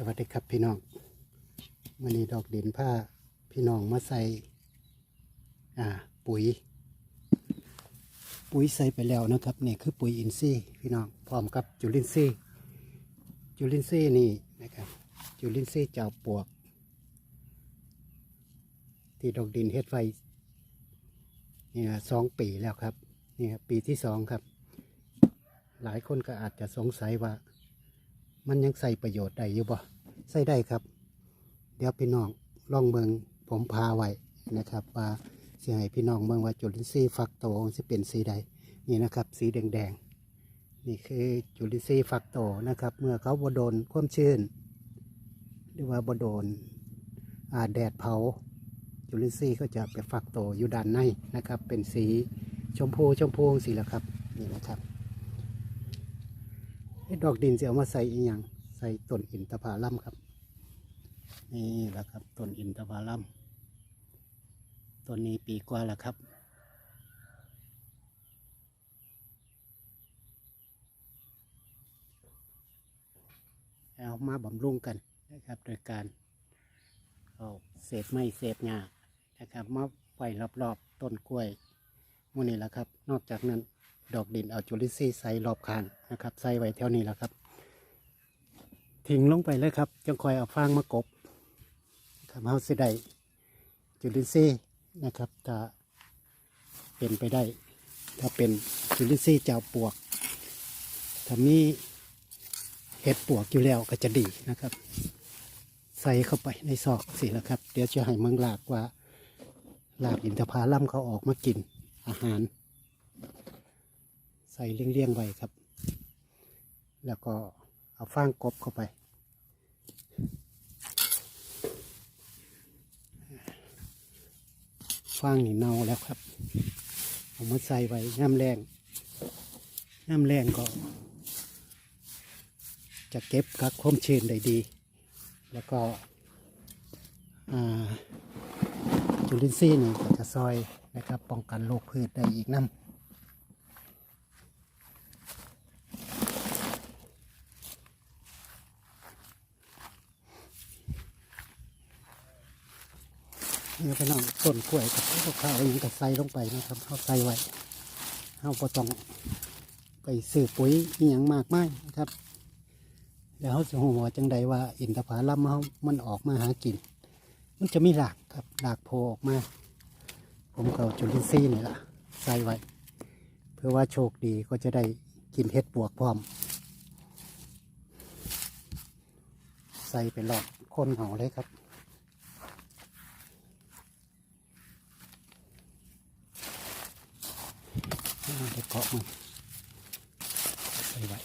สวัสดีครับพี่น้องวันนี้ดอกดินผ้าพี่น้องมาใส่อ่าปุ๋ย ปุ๋ยใส่ไปแล้วนะครับนี่คือปุ๋ยอินทรีย์พี่น้องพร้อมกับจุลินทรีย์จุลินทรีย์นี่นะครับ จุลินทรีย์เจ้าปวก ที่ดอกดินเฮ็ดไฟนี่นะสองปีแล้วครับนี่ครับปีที่สองครับ หลายคนก็อาจจะสงสัยว่า มันยังใส่ประโยชน์ได้อยู่บ่ใส่ได้ครับ เดี๋ยวพี่น้องลองเบิงผมพาไว้นะครับ ว่าสิให้พี่น้องเบิงว่าจุลินทรีย์ฟักโตสิเป็นสีใดนี่นะครับ สีแดงๆนี่คือจุลินทรีย์ฟักโตนะครับ เมื่อเขาบโดนความชื้น หรือว่าบโดนแดดเผาจุลินทรีย์ก็จะไปฟักโตอยู่ด้านในนะครับ เป็นสีชมพูชมพูสีละครับนี่นะครับ ดอกดินจะเอามาใส่อีหยังใส่ต้นอินทผลัมครับ นี่แหละครับต้นอินทผลัมต้นนี้ปีกว่าแล้วครับเอามาบำรุงกันนะครับ โดยการเอาเศษไม้เศษหญ้านะครับมาไว้รอบๆต้นกล้วยมูนี่แหละครับ นอกจากนั้น ดอกดินเอาจุลินทรีย์ใส่รอบคางนะครับ ใส่ไว้แถวนี้แหล้วครับ ทิ้งลงไปเลยครับจังคอยเอาฟางมากบครับเฮาสิได้จุลินทรีย์นะครับถ้าเป็นไปได้ ถ้าเป็นจุลินทรีย์เจ้าปวกถ้ามีเห็ดปวกอยู่แล้วก็จะดีนะครับ ใส่เข้าไปในซอกสิแล้วครับ เดี๋ยวจะให้เมืองลากว่าลากอินทผลัมเขาออกมากินอาหาร ใส่เลี่ยงๆไว้ครับ แล้วก็เอาฟางกบเข้าไป ฟางนี่เน่าแล้วครับเอามาใส่ไว้ย่ำแรงย่ำแรงก็ จะเก็บกักความชื้นได้ดี แล้วก็จุลินทรีย์นี่ก็จะซอยนะครับป้องกันโรคพืชได้อีกน้ำ เนี่พี่น้องต้นกล้วยกับข้าวอหยังกับใส่ลงไปนะครับเขาใส่ไว้เขาก็ต้องไปซื้อปุ๋ยอหยังมากมายนะครับแล้วเขาจะหัวจังใดว่าอินทผลัมเขามันออกมาหากิน มันจะมีหลากครับหลากโผล่ออกมา ผมก็จุลินทรีย์นี่ละใส่ไว้ เพื่อว่าโชคดีก็จะได้กินเห็ดปวกพร้อม ใส่ไปหลอดคนเหาเลยครับ เกาะมันใส่ไว้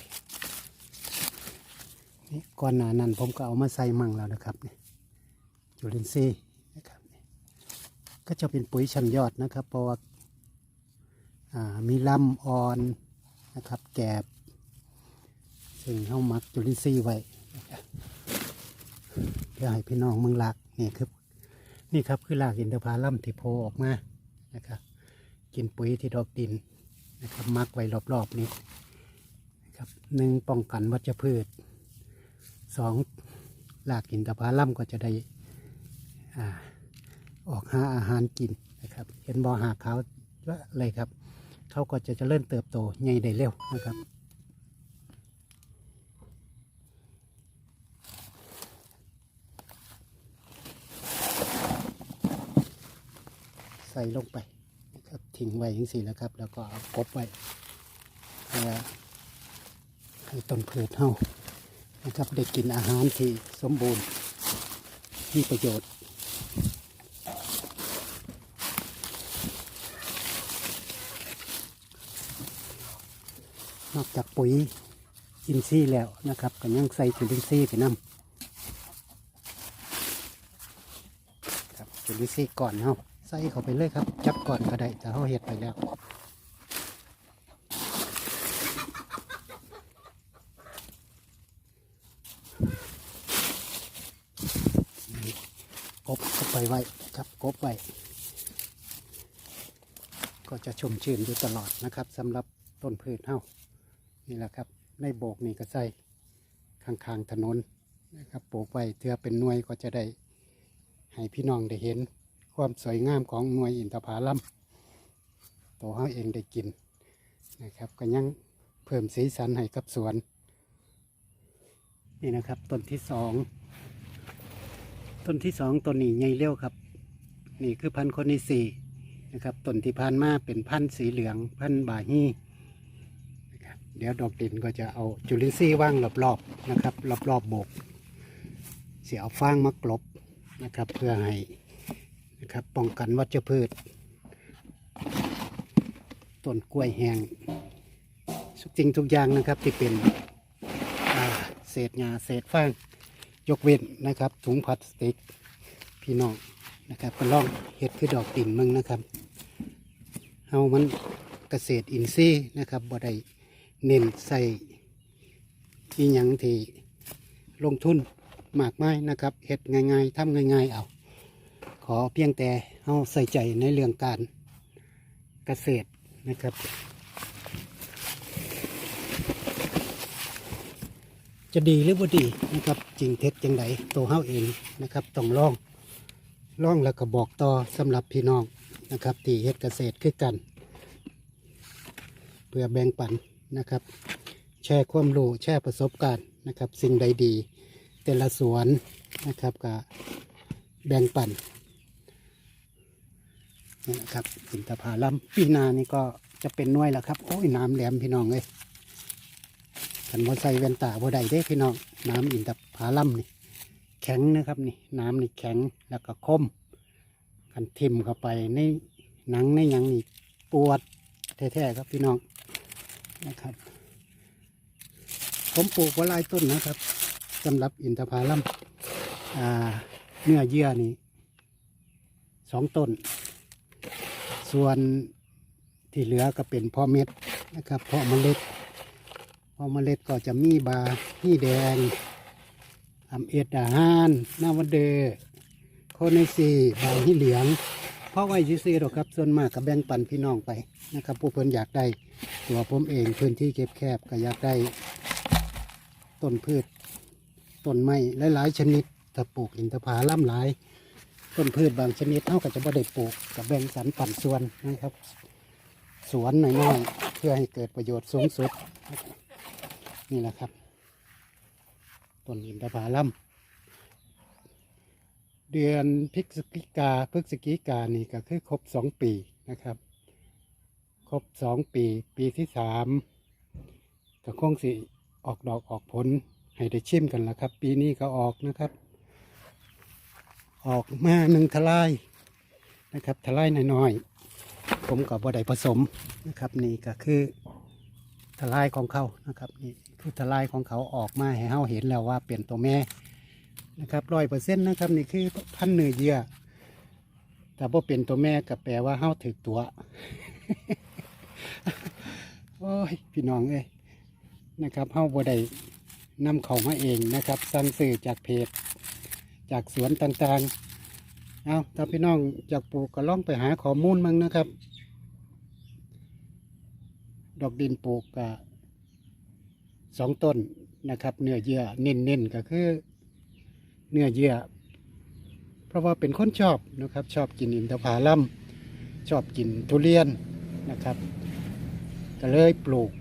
นี่ก่อนหน้านั้นผมก็เอามาใส่มั่งแล้วนะครับนี่จุลินทรีย์นะครับก็จะเป็นปุ๋ยชั้นยอดนะครับเพราะว่าอ่ามีลำอ่อนนะครับ แกบซึ่งเข้ามักจุลินทรีย์ไว้เพื่อให้พี่น้องเมืองหลักนี่คือนี่ครับคือหลากอินทผลัมที่โผล่ออกมานะครับกินปุ๋ยที่ดอกดิน นะครับมักไว้รอบๆนี้นะครับหนึ่งป้องกันวัชพืชสองหลากอินทผลัมก็จะได้อาออกหาอาหารกินนะครับ เห็นบ่อหากเขาเลยครับ เขาก็จะเริญเติบโตใหญ่ได้เร็วนะครับใส่ลงไป ทิ้งไว้อย่างสี่แล้วครับ แล้วก็เอากบไว้เพื่อให้ต้นพืชเฮานะครับได้กินอาหารที่สมบูรณ์มีประโยชน์นอกจากปุ๋ยอินทรีย์แล้วนะครับก็ยังใส่จุลินทรีย์ไปนำครับจุลินทรีย์ก่อนเฮาใส่เข้าไปเลยครับ จับก่อนก็ได้แต่เฮาเฮ็ดไปแล้วกบเข้าไปไว้ครับกบไว้ก็จะชุ่มชื้นอยู่ตลอดนะครับสำหรับต้นพืชเฮานี่แหละครับ ในโบกนี่ก็ใส่ข้างๆถนนนะครับปลูกไว้เถื่อเป็นหน่วยก็จะได้ให้พี่น้องได้เห็น ความสวยงามของหน่วยอินทผลัมตัวเขาเองได้กินนะครับก็ยังเพิ่มสีสันให้กับสวน นี่นะครับต้นที่สองต้นที่สองต้นนี้ใหญ่เร็วครับ นี่คือพันธุ์คนที่สี่นะครับต้นที่ผ่านมาเป็นพันธุ์สีเหลืองพันธุ์บาฮีนะครับเดี๋ยวดอกดินก็จะเอาจุลินทรีย์ว่างรอบๆนะครับรอบๆบโบกเสียเอาฟางมากลบนะครับเพื่อให้ ครับ ป้องกันวัชพืชต้นกล้วยแห้งทุกสิ่งทุกอย่างนะครับที่เป็นเศษหญ้าเศษฟางยกเว้นนะครับ ถุงพลาสติกพี่น้องนะครับก็ลองเห็ดคือดอกดินมึงนะครับเฮามันเกษตรอินทรีย์นะครับบ่ได้เน้นใส่อีหยังที่ลงทุนมากมายนะครับเห็ดง่ายๆทำง่ายๆเอา ขอเพียงแต่เฮาใส่ใจในเรื่องการเกษตรนะครับ จะดีหรือบ่ดีนะครับจริงเท็จจังไดตัวเฮาเองนะครับต้องลองลองแล้วก็บอกต่อสำหรับพี่น้องนะครับที่เฮ็ดเกษตรคือกัน เพื่อแบ่งปันนะครับ แชร์ความรู้แชร์ประสบการณ์นะครับ สิ่งใดดี แต่ละสวนนะครับก็แบ่งปัน นี่นะครับอินทผลัมปีนานี่ก็จะเป็นน่วยแล้วครับ โอ้ยน้ำแหลมพี่น้องเลยขันว่าใส่แว่นตาบ่ได้เด้พี่น้องน้ำอินทผลัมนี่ แข็งนะครับนี่น้ำนี่แข็งแล้วก็คมขันทิมเข้าไปในหนังในยังนี่ปวดแท้ๆครับพี่น้องนะครับ ผมปลูกไว้ลายต้นนะครับสำหรับอินทผลัมเนื้อเยื่อนี่สองต้น ส่วนที่เหลือก็เป็นพ่อเม็ดนะครับพาะเมล็ดพอเมล็ดก็จะมีบาที่แดงอำเอ็ดอาหารนาวันเดอโคเนซีบาที่เหลืองพราะไว้ซื้อหรอกครับ ส่วนมากก็แบ่งปันพี่น้องไปนะครับผู้เพิ่นอยากได้ตัวผมเองพื้นที่เก็บแคบก็อยากได้ต้นพืชต้นไม้หลายๆชนิดถ้าปลูกอินทผลัมหลาย ต้นพืชบางชนิดเท่ากับจะบ่ได้ปลูกกับแบ่งสรรปันส่วนนะครับ สวนหน่อยๆเพื่อให้เกิดประโยชน์สูงสุด นี่แหละครับต้นอินทผลัมเดือนพฤศจิกาพฤศจิกานี่ก็คือครบสองปีนะครับ ครบสองปี ปีที่สามก็คงสิออกดอกออกผลให้ได้ชิมกันแล้วครับ ปีนี้ก็ออกนะครับ ออกมาหนึ่งทลายนะครับทลายน้อยๆผมกับบ่ได้ผสมนะครับ นี่ก็คือทลายของเขานะครับนี่คือทลายของเขาออกมาให้เฮาเห็นแล้วว่าเป็นตัวแม่นะครับร้อยเปอร์เซ็นต์นะครับนี่คือพันเนื้อเยื่อแต่พอเป็นตัวแม่ก็แปลว่าเฮาถือตัว โอ้ยพี่น้องเอ้ยนะครับเฮาบ่ได้นำเขามาเองนะครับ สั่งซื้อจากเพจ จากสวนต่างๆ เอาถ้าพี่น้องอยากปลูกก็ลองไปหาข้อมูลมั่งนะครับ ดอกดินปลูกก็สองต้นนะครับ เนื้อเยื่อเน้นๆก็คือ เนื้อเยื่อ เพราะว่าเป็นคนชอบนะครับ ชอบกินอินทผลัมชอบกินทุเรียนนะครับ ก็เลยปลูก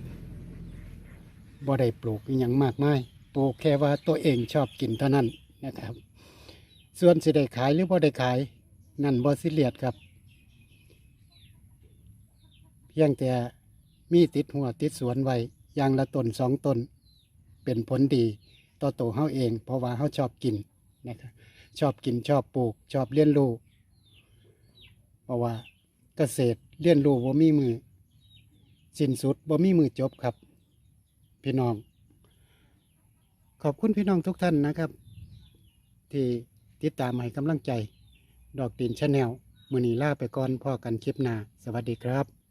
บ่ได้ปลูกอย่างมากมายปลูกแค่ว่าตัวเองชอบกินเท่านั้นนะครับ ส่วนสิได้ขายหรือบ่ได้ขาย นั่นบ่สิเลียดครับ เพียงแต่มีติดหัวติดสวนไว้อย่างละต้นสองต้น เป็นผลดีต่อตัวเฮาเอง เพราะว่าเฮาชอบกินนะครับชอบกินชอบปลูก ชอบเลี้ยนรู้เพราะว่าเกษตรเลี้ยนรู้บ่มีมือสิ้นสุดบ่มีมือจบครับ พี่น้อง ขอบคุณพี่น้องทุกท่านนะครับ ที่ ติดตามให้กำลังใจ ดอกดินชาแนลมือนีล่าไปก่อนพ่อกันคลิปหน้าสวัสดีครับ